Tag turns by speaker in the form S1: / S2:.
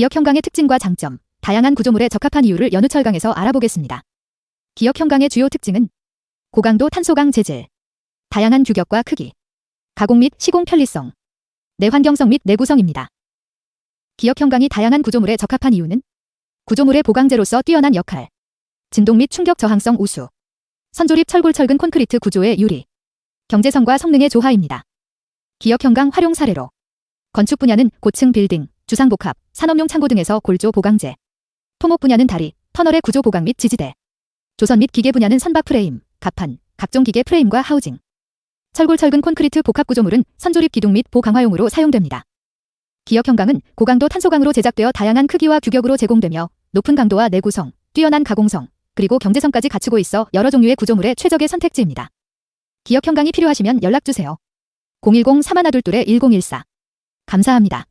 S1: 기역 형광의 특징과 장점, 다양한 구조물에 적합한 이유를 연우철강에서 알아보겠습니다. 기역 형광의 주요 특징은 고강도 탄소강 재질, 다양한 규격과 크기, 가공 및 시공 편리성, 내환경성 및 내구성입니다. 기역 형광이 다양한 구조물에 적합한 이유는 구조물의 보강제로서 뛰어난 역할, 진동 및 충격 저항성 우수, 선조립 철골 철근 콘크리트 구조의 유리, 경제성과 성능의 조화입니다. 기역 형광 활용 사례로 건축 분야는 고층 빌딩, 주상복합, 산업용 창고 등에서 골조 보강재, 토목 분야는 다리, 터널의 구조 보강 및 지지대, 조선 및 기계 분야는 선박 프레임, 갑판, 각종 기계 프레임과 하우징, 철골 철근 콘크리트 복합 구조물은 선조립 기둥 및 보강화용으로 사용됩니다. 기역 형광은 고강도 탄소강으로 제작되어 다양한 크기와 규격으로 제공되며 높은 강도와 내구성, 뛰어난 가공성, 그리고 경제성까지 갖추고 있어 여러 종류의 구조물의 최적의 선택지입니다. 기역 형광이 필요하시면 연락 주세요. 010-3122-1014 감사합니다.